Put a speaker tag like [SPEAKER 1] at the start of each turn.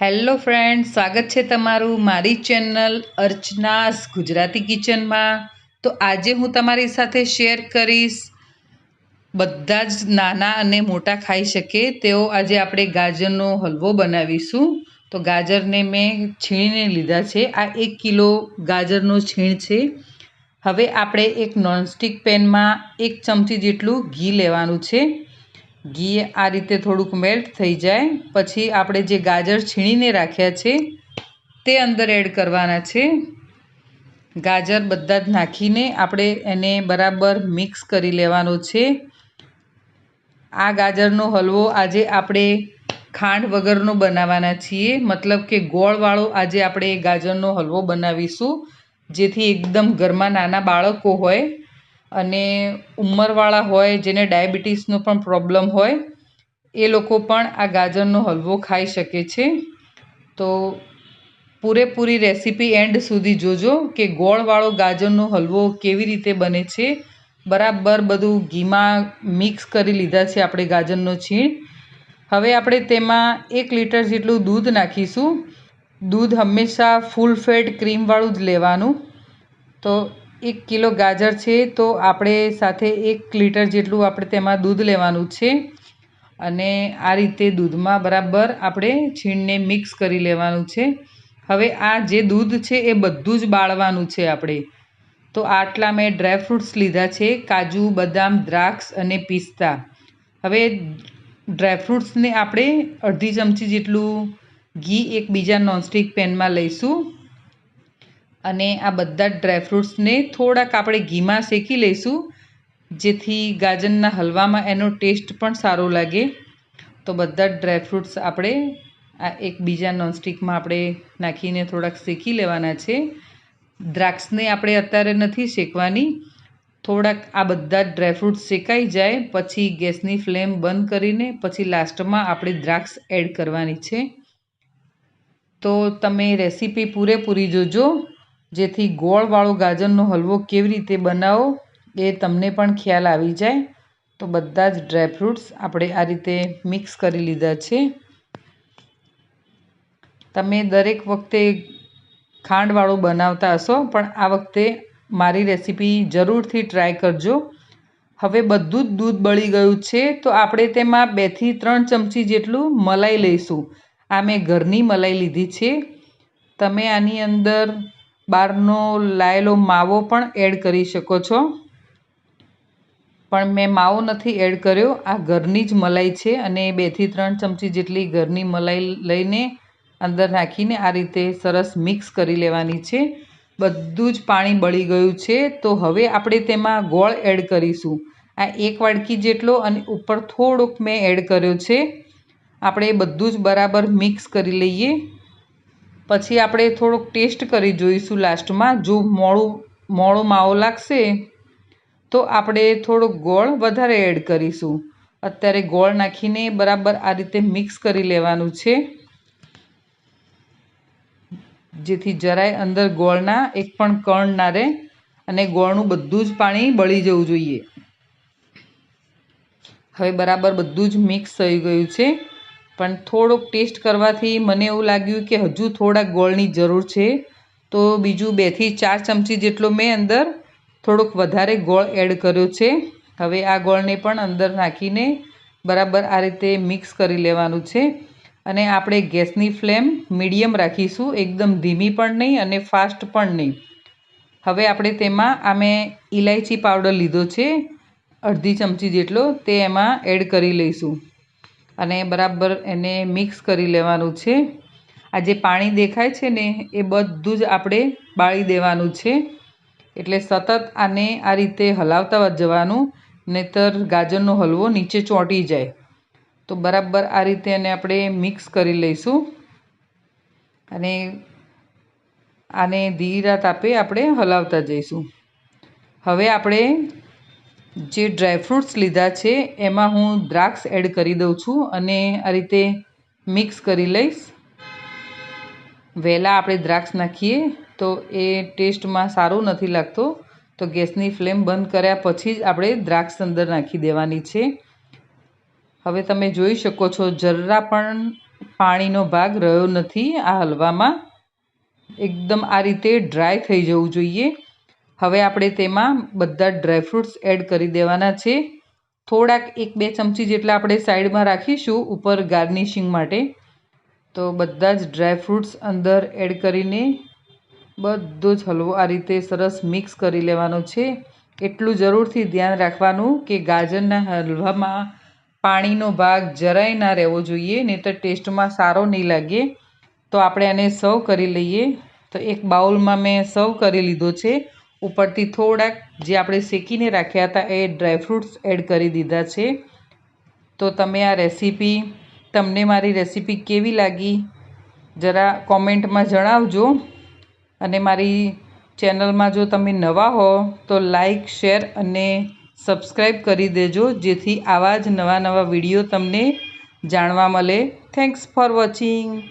[SPEAKER 1] Hello friend સ્વાગત છે તમારું મારી ચેનલ અર્ચનાસ ગુજરાતી કિચનમાં. તો આજે હું તમારી સાથે શેર કરીશ બધા જ નાના અને મોટા ખાઈ શકે તેઓ આજે આપણે ગાજરનો હલવો બનાવીશું. તો ગાજરને મેં છીણીને લીધા છે. આ એક કિલો ગાજરનો છીણ છે. હવે આપણે એક નોનસ્ટિક પેનમાં એક ચમચી જેટલું ઘી લેવાનું છે. ઘી આ રીતે થોડુંક મેલ્ટ થઈ જાય. પછી આપણે જે ગાજર છીણીને રાખ્યા છે, તે અંદર એડ કરવાના છે. ગાજર બધા જ નાખીને આપણે એને બરાબર મિક્સ કરી લેવાનો છે. આ ગાજરનો હલવો આજે આપણે ખાંડ વગરનો બનાવવાના છીએ. મતલબ કે ગોળવાળો આજે આપણે ગાજરનો હલવો બનાવીશું, જેથી એકદમ ઘરમાં નાના બાળકો હોય. અને ઉંમરવાળા હોય, જેને ડાયાબિટીસનો પણ પ્રોબ્લેમ હોય, એ લોકો પણ આ ગાજરનો હલવો ખાઈ શકે છે. તો પૂરેપૂરી રેસીપી એન્ડ સુધી જોજો કે ગોળવાળો ગાજરનો હલવો કેવી રીતે બને છે. બરાબર બધું ઘીમાં મિક્સ કરી લીધા છે આપણે ગાજરનો છીણ. હવે આપણે તેમાં એક લીટર જેટલું દૂધ નાખીશું. દૂધ હંમેશા ફૂલ ફેટ ક્રીમવાળું જ લેવાનું. તો એક કિલો ગાજર છે, તો આપણે સાથે એક લીટર જેટલું આપણે તેમાં દૂધ લેવાનું છે. અને આ રીતે દૂધમાં બરાબર આપણે છીણને મિક્સ કરી લેવાનું છે. હવે આ જે દૂધ છે, એ બધું જ બાળવાનું છે આપણે. તો આટલા મેં ડ્રાયફ્રૂટ્સ લીધા છે, કાજુ, બદામ, દ્રાક્ષ અને પિસ્તા. હવે ડ્રાયફ્રૂટ્સને આપણે અડધી ચમચી જેટલું ઘી એક બીજા નોનસ્ટિક પેનમાં લઈશું. અને આ બધા જ ડ્રાયફ્રૂટ્સને થોડાક આપણે ઘીમાં શેકી લઈશું, જેથી ગાજરના હલવામાં એનો ટેસ્ટ પણ સારો લાગે. તો બધા જ ડ્રાયફ્રૂટ્સ આપણે આ એક બીજા નોનસ્ટિકમાં આપણે નાખીને થોડાક શેકી લેવાના છે. દ્રાક્ષને આપણે અત્યારે નથી શેકવાની. થોડાક આ બધા જ ડ્રાયફ્રૂટ્સ શેકાઈ જાય, પછી ગેસની ફ્લેમ બંધ કરીને પછી લાસ્ટમાં આપણે દ્રાક્ષ એડ કરવાની છે. તો તમે રેસીપી પૂરેપૂરી જોજો. જેથી ગોળવાળો ગાજરનો હલવો કેવી રીતે બનાવો એ તમને પણ ખ્યાલ આવી જાય. તો બધા જ ડ્રાયફ્રૂટ્સ આપણે આ રીતે મિક્સ કરી લીધા છે. તમે દરેક વખતે ખાંડવાળું બનાવતા હશો, પણ આ વખતે મારી રેસીપી જરૂરથી ટ્રાય કરજો. હવે બધું જ દૂધ બળી ગયું છે, તો આપણે તેમાં બેથી ત્રણ ચમચી જેટલું મલાઈ લઈશું. આ મેં ઘરની મલાઈ લીધી છે. તમે આની અંદર બહારનો લાયેલો માવો પણ એડ કરી શકો છો. પણ મેં માવો નથી એડ કર્યો. આ ઘરની જ મલાઈ છે અને બેથી ત્રણ ચમચી જેટલી ઘરની મલાઈ લઈને અંદર નાખીને આ રીતે સરસ મિક્સ કરી લેવાની છે. બધું જ પાણી બળી ગયું છે. તો હવે આપણે તેમાં ગોળ એડ કરીશું. આ એક વાડકી જેટલો અને ઉપર થોડોક મેં એડ કર્યો છે. આપણે બધું જ બરાબર મિક્સ કરી લઈએ. પછી આપણે થોડોક ટેસ્ટ કરી જોઈશું લાસ્ટમાં. જો મોળું, મોળો માવો લાગશે, તો આપણે થોડોક ગોળ વધારે એડ કરીશું. અત્યારે ગોળ નાખીને બરાબર આ રીતે મિક્સ કરી લેવાનું છે. જેથી જરાય અંદર ગોળના એક પણ કણ ના રહે અને ગોળનું બધું જ પાણી બળી જવું જોઈએ. હવે બરાબર બધું જ મિક્સ થઈ ગયું છે. પણ થોડોક ટેસ્ટ કરવાથી મને એવું લાગ્યું કે હજુ થોડાક ગોળની જરૂર છે. તો બીજું બેથી ચાર ચમચી જેટલો મેં અંદર થોડોક વધારે ગોળ એડ કર્યો છે. હવે આ ગોળને પણ અંદર નાખીને બરાબર આ રીતે મિક્સ કરી લેવાનું છે. અને આપણે ગેસની ફ્લેમ મીડિયમ રાખીશું. એકદમ ધીમી પણ નહીં અને ફાસ્ટ પણ નહીં. હવે આપણે તેમાં આ મેં ઇલાયચી પાવડર લીધો છે. અડધી ચમચી જેટલો તે એમાં એડ કરી લઈશું. અને બરાબર એને મિક્સ કરી લેવાનું છે. આ જે પાણી દેખાય છે ને, એ બધું જ આપણે બાળી દેવાનું છે. એટલે સતત આને આ રીતે હલાવતા જવાનું, નહીતર ગાજરનો હલવો નીચે ચોંટી જાય. તો બરાબર આ રીતે એને આપણે મિક્સ કરી લઈશું. અને આને ધીરા તાપે આપણે હલાવતા જઈશું. હવે આપણે જે ડ્રાયફ્રૂટ્સ લીધા છે, એમાં હું દ્રાક્ષ એડ કરી દઉં છું અને આ રીતે મિક્સ કરી લઈશ. વહેલા આપણે દ્રાક્ષ નાખીએ તો એ ટેસ્ટમાં સારું નથી લાગતો. તો ગેસની ફ્લેમ બંધ કર્યા પછી જ આપણે દ્રાક્ષ અંદર નાખી દેવાની છે. હવે તમે જોઈ શકો છો, જરા પણ પાણીનો ભાગ રહ્યો નથી આ હલવામાં. એકદમ આ રીતે ડ્રાય થઈ જવું જોઈએ. હવે આપણે તેમાં બધા ડ્રાયફ્રૂટ્સ એડ કરી દેવાના છે. થોડાક એક બે ચમચી જેટલા આપણે સાઈડમાં રાખીશું ઉપર ગાર્નિશિંગ માટે. તો બધા જ ડ્રાયફ્રૂટ્સ અંદર એડ કરીને બધો જ હલવો આ રીતે સરસ મિક્સ કરી લેવાનો છે. એટલું જરૂરથી ધ્યાન રાખવાનું કે ગાજરના હલવામાં પાણીનો ભાગ જરાય ના રહેવો જોઈએ નહીં તો ટેસ્ટમાં સારો નહીં લાગે. તો આપણે આને સર્વ કરી લઈએ. તો એક બાઉલમાં મેં સર્વ કરી લીધો છે. ઉપરથી થોડાક જે આપણે શેકીને રાખ્યા હતા એ ડ્રાયફ્રૂટ્સ એડ કરી દીધા છે. તો તમે આ રેસીપી, તમને મારી રેસીપી કેવી લાગી? જરા કોમેન્ટમાં જણાવજો. અને મારી ચેનલમાં જો તમે નવા હો, તો લાઈક, શેર અને સબસ્ક્રાઈબ કરી દેજો, જેથી આવા જ નવા નવા વીડિયો તમને જાણવા મળે. Thanks for watching.